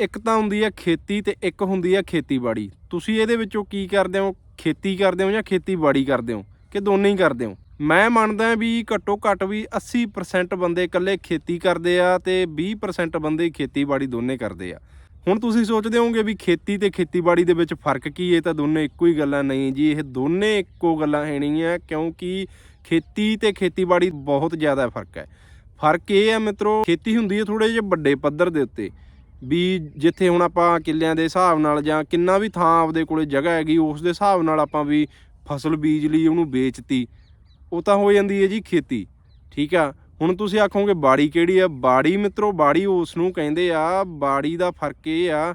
ਇੱਕ ਤਾਂ ਹੁੰਦੀ ਹੈ ਖੇਤੀ ਤੇ ਇੱਕ ਹੁੰਦੀ ਹੈ ਖੇਤੀਬਾੜੀ। ਤੁਸੀਂ ਇਹਦੇ ਵਿੱਚੋਂ ਕੀ ਕਰਦੇ ਹੋ? ਖੇਤੀ ਕਰਦੇ ਹੋ ਜਾਂ ਖੇਤੀਬਾੜੀ ਕਰਦੇ ਹੋ? ਕਿ ਦੋਨੇ ਹੀ ਕਰਦੇ ਹੋ? ਮੈਂ ਮੰਨਦਾ ਵੀ ਘੱਟੋ ਘੱਟ ਵੀ 80% ਬੰਦੇ ਇਕੱਲੇ ਖੇਤੀ ਕਰਦੇ ਆ ਤੇ 20% ਬੰਦੇ ਖੇਤੀਬਾੜੀ ਦੋਨੇ ਕਰਦੇ ਆ। ਹੁਣ ਤੁਸੀਂ ਸੋਚਦੇ ਹੋਵੋਗੇ ਵੀ ਖੇਤੀ ਤੇ ਖੇਤੀਬਾੜੀ ਦੇ ਵਿੱਚ ਫ਼ਰਕ ਕੀ ਹੈ ਤਾਂ ਦੋਨੇ ਇੱਕੋ ਹੀ ਗੱਲਾਂ ਨਹੀਂ ਜੀ। ਇਹ ਦੋਨੇ ਇੱਕੋ ਗੱਲਾਂ ਹੈ ਨਹੀਂ ਆ ਕਿਉਂਕਿ ਖੇਤੀ ਤੇ ਖੇਤੀਬਾੜੀ ਬਹੁਤ ਜ਼ਿਆਦਾ ਫ਼ਰਕ ਹੈ। ਫ਼ਰਕ ਇਹ ਹੈ ਮਿੱਤਰੋ, ਖੇਤੀ ਹੁੰਦੀ ਹੈ ਥੋੜੇ ਜਿਹੇ ਵੱਡੇ ਪੱਧਰ ਦੇ ਉੱਤੇ। ਵੀ ਜਿੱਥੇ ਹੁਣ ਆਪਾਂ ਕਿੱਲਿਆਂ ਦੇ ਹਿਸਾਬ ਨਾਲ ਜਾਂ ਕਿੰਨਾ ਵੀ ਥਾਂ ਆਪਦੇ ਕੋਲੇ ਜਗ੍ਹਾ ਹੈਗੀ, ਉਸ ਦੇ ਹਿਸਾਬ ਨਾਲ ਆਪਾਂ ਵੀ ਫਸਲ ਬੀਜ ਲਈ ਉਹਨੂੰ ਵੇਚਤੀ। ਉਹ ਤਾਂ ਹੋ ਜਾਂਦੀ ਹੈ ਜੀ ਖੇਤੀ, ਠੀਕ ਆ? ਹੁਣ ਤੁਸੀਂ ਆਖੋਗੇ, ਬਾੜੀ ਕਿਹੜੀ ਆ? ਬਾੜੀ ਮਿੱਤਰੋ, ਬਾੜੀ ਉਸ ਨੂੰ ਕਹਿੰਦੇ ਆ, ਬਾੜੀ ਦਾ ਫ਼ਰਕ ਇਹ ਆ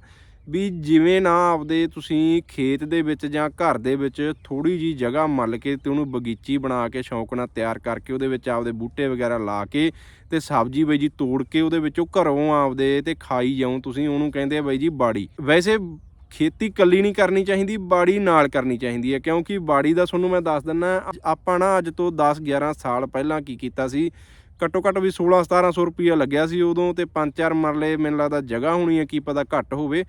ਵੀ ਜਿਵੇਂ ਨਾ ਆਪਦੇ ਤੁਸੀਂ ਖੇਤ ਦੇ ਵਿੱਚ ਜਾਂ ਘਰ ਦੇ ਵਿੱਚ ਥੋੜੀ ਜੀ ਜਗ੍ਹਾ ਮੱਲ ਕੇ ਤੇ ਉਹਨੂੰ ਬਗੀਚੀ ਬਣਾ ਕੇ ਸ਼ੌਂਕ ਨਾਲ ਤਿਆਰ ਕਰਕੇ ਉਹਦੇ ਵਿੱਚ ਆਪਦੇ ਬੂਟੇ ਵਗੈਰਾ ਲਾ ਕੇ ਤੇ ਸਬਜ਼ੀ ਬਈ ਜੀ ਤੋੜ ਕੇ ਉਹਦੇ ਵਿੱਚੋਂ ਘਰੋਂ ਆਪਦੇ ਤੇ ਖਾਈ ਜਾਓ ਤੁਸੀਂ ਉਹਨੂੰ ਕਹਿੰਦੇ ਆ ਬਈ ਜੀ ਬਾੜੀ। ਵੈਸੇ ਖੇਤੀ ਕੱਲੀ ਨਹੀਂ ਕਰਨੀ ਚਾਹੀਦੀ, ਬਾੜੀ ਨਾਲ ਕਰਨੀ ਚਾਹੀਦੀ ਹੈ, ਕਿਉਂਕਿ ਬਾੜੀ ਦਾ ਤੁਹਾਨੂੰ ਮੈਂ ਦੱਸ ਦਿੰਨਾ ਆਪਾਂ ਨਾ ਅੱਜ ਤੋਂ 10 11 ਸਾਲ ਪਹਿਲਾਂ ਕੀ ਕੀਤਾ ਸੀ, ਘੱਟੋ ਘੱਟ ਵੀ 16 1700 ਰੁਪਈਆ ਲੱਗਿਆ ਸੀ ਉਦੋਂ ਤੇ ਪੰਜ ਚਾਰ ਮਰਲੇ ਮੈਨੂੰ ਲੱਗਦਾ ਜਗ੍ਹਾ ਹੋਣੀ ਹੈ, ਕੀ ਪਤਾ ਘੱਟ ਹੋਵੇ।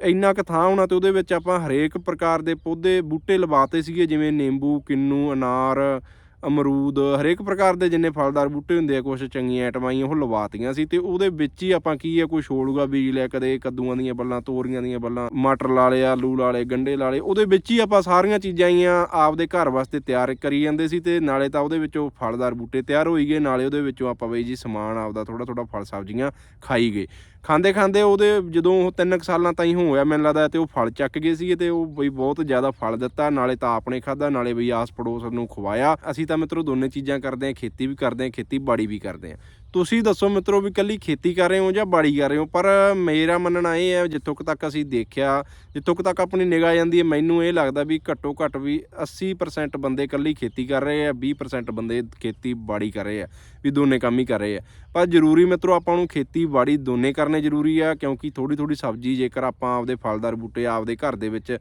ਇੰਨਾ ਕੁ ਥਾਂ ਹੋਣਾ ਤੇ ਉਹਦੇ ਵਿੱਚ ਆਪਾਂ ਹਰੇਕ ਪ੍ਰਕਾਰ ਦੇ ਪੌਦੇ, ਬੂਟੇ ਲਵਾਤੇ ਸੀਗੇ, ਜਿਵੇਂ ਨਿੰਬੂ, ਕਿੰਨੂ, ਅਨਾਰ ਅਮਰੂਦ, ਹਰੇਕ ਪ੍ਰਕਾਰ ਦੇ ਜਿੰਨੇ ਫਲਦਾਰ ਬੂਟੇ ਹੁੰਦੇ ਆ ਕੁਝ ਚੰਗੀਆਂ ਆਈਟਮਾਂ ਹੀ ਉਹ ਲਵਾਤੀਆਂ ਸੀ ਤੇ ਉਹਦੇ ਵਿੱਚ ਹੀ ਆਪਾਂ ਕੀ ਆ, ਕੋਈ ਛੋੜੂਗਾ ਬੀਜ ਲਿਆ, ਕਦੇ ਕੱਦੂਆਂ ਦੀਆਂ ਬੱਲਾਂ, ਤੋਰੀਆਂ ਦੀਆਂ ਬੱਲਾਂ, ਮਟਰ ਲਾ ਲਿਆ, ਆਲੂ ਲਾ ਲਏ, ਗੰਡੇ ਲਾ ਲਏ, ਉਹਦੇ ਵਿੱਚ ਹੀ ਆਪਾਂ ਸਾਰੀਆਂ ਚੀਜ਼ਾਂ ਆਈਆਂ, ਆਪਦੇ ਘਰ ਵਾਸਤੇ ਤਿਆਰ ਕਰੀ ਜਾਂਦੇ ਸੀ ਤੇ ਨਾਲੇ ਤਾਂ ਉਹਦੇ ਵਿੱਚੋਂ ਫਲਦਾਰ ਬੂਟੇ ਤਿਆਰ ਹੋਈ ਗਏ, ਨਾਲੇ ਉਹਦੇ ਵਿੱਚੋਂ ਆਪਾਂ ਬਈ ਜੀ ਸਮਾਨ ਆਪਦਾ ਥੋੜਾ ਥੋੜਾ ਫਲ ਸਬਜ਼ੀਆਂ ਖਾਈ ਗਏ। ਖਾਂਦੇ ਖਾਂਦੇ ਉਹਦੇ ਜਦੋਂ ਉਹ ਤਿੰਨ ਕੁ ਸਾਲਾਂ ਤਾਈਂ ਹੋਇਆ, ਮੈਨੂੰ ਲੱਗਦਾ ਤੇ ਉਹ ਫਲ ਚੱਕ ਗਏ ਸੀਗੇ ਤੇ ਉਹ ਬਈ ਬਹੁਤ ਜ਼ਿਆਦਾ ਫਲ ਦਿੱਤਾ, ਨਾਲੇ ਤਾਂ ਆਪਣੇ ਖਾਦਾ ਨਾਲੇ ਬਈ ਆਸ ਪੜੋਸ ਨੂੰ ਖਵਾਇਆ। ਅਸੀਂ ਤਾਂ ਮਿੱਤਰੋ ਦੋਨੇ ਚੀਜ਼ਾਂ ਕਰਦੇ ਹਾਂ ਖੇਤੀ ਵੀ ਕਰਦੇ ਹਾਂ ਖੇਤੀਬਾੜੀ ਵੀ ਕਰਦੇ ਹਾਂ ਤੁਸੀਂ ਦੱਸੋ ਮਿੱਤਰੋ ਵੀ ਕੱਲੀ ਖੇਤੀ ਕਰ ਰਹੇ ਹੋ ਜਾਂ ਬਾੜੀ ਕਰ ਰਹੇ ਹੋ? ਪਰ ਮੇਰਾ ਮੰਨਣਾ ਇਹ ਹੈ, ਜਿੱਥੋਂ ਕੁ ਤੱਕ ਅਸੀਂ ਦੇਖਿਆ, ਜਿੱਥੋਂ ਕੁ ਤੱਕ ਆਪਣੀ ਨਿਗਾਹ ਜਾਂਦੀ ਹੈ, ਮੈਨੂੰ ਇਹ ਲੱਗਦਾ ਵੀ ਘੱਟੋ ਘੱਟ ਵੀ 80% ਬੰਦੇ ਕੱਲੀ ਖੇਤੀ ਕਰ ਰਹੇ ਆ 20% ਬੰਦੇ ਖੇਤੀਬਾੜੀ ਕਰ ਰਹੇ ਆ, ਵੀ ਦੋਨੇ ਕੰਮ ਹੀ ਕਰ ਰਹੇ ਆ। ਪਰ ਜ਼ਰੂਰੀ ਮਿੱਤਰੋ ਆਪਾਂ ਨੂੰ ਖੇਤੀਬਾੜੀ ਦੋਨੇ ਕਰਨੇ ਜ਼ਰੂਰੀ ਆ, ਕਿਉਂਕਿ ਥੋੜੀ ਥੋੜੀ ਸਬਜ਼ੀ ਜੇਕਰ ਆਪਾਂ ਆਪਦੇ ਫਲਦਾਰ ਬੂਟੇ ਆਪਦੇ ਘਰ ਦੇ ਵਿੱਚ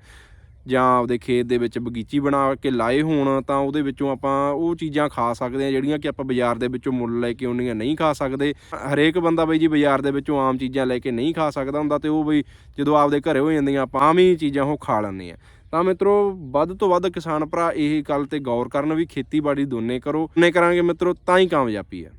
ਜਾਂ ਆਪਦੇ ਖੇਤ ਦੇ ਵਿੱਚ ਬਗੀਚੀ ਬਣਾ ਕੇ ਲਾਏ ਹੋਣ, ਤਾਂ ਉਹਦੇ ਵਿੱਚੋਂ ਆਪਾਂ ਉਹ ਚੀਜ਼ਾਂ ਖਾ ਸਕਦੇ ਆ ਜਿਹੜੀਆਂ ਕਿ ਆਪਾਂ ਬਾਜ਼ਾਰ ਦੇ ਵਿੱਚੋਂ ਮੁੱਲ ਲੈ ਕੇ ਉਹਨੀਆਂ ਨਹੀਂ ਖਾ ਸਕਦੇ। ਹਰੇਕ ਬੰਦਾ ਬਈ ਜੀ ਬਾਜ਼ਾਰ ਦੇ ਵਿੱਚੋਂ ਆਮ ਚੀਜ਼ਾਂ ਲੈ ਕੇ ਨਹੀਂ ਖਾ ਸਕਦਾ ਹੁੰਦਾ ਤੇ ਉਹ ਬਈ ਜਦੋਂ ਆਪਦੇ ਘਰੇ ਹੋ ਜਾਂਦੀਆਂ, ਆਪਾਂ ਆਮ ਹੀ ਚੀਜ਼ਾਂ ਉਹ ਖਾ ਲੈਂਦੇ ਆ ਤਾਂ ਮਿੱਤਰੋ, ਵੱਧ ਤੋਂ ਵੱਧ ਕਿਸਾਨ ਭਰਾ, ਇਹ ਗੱਲ ਤੇ ਗੌਰ ਕਰਨ ਵੀ ਖੇਤੀਬਾੜੀ ਦੋਨੇ ਕਰੋ, ਦੋਨੇ ਕਰਾਂਗੇ ਮਿੱਤਰੋ, ਤਾਂ ਹੀ ਕਾਮਯਾਬੀ ਹੈ।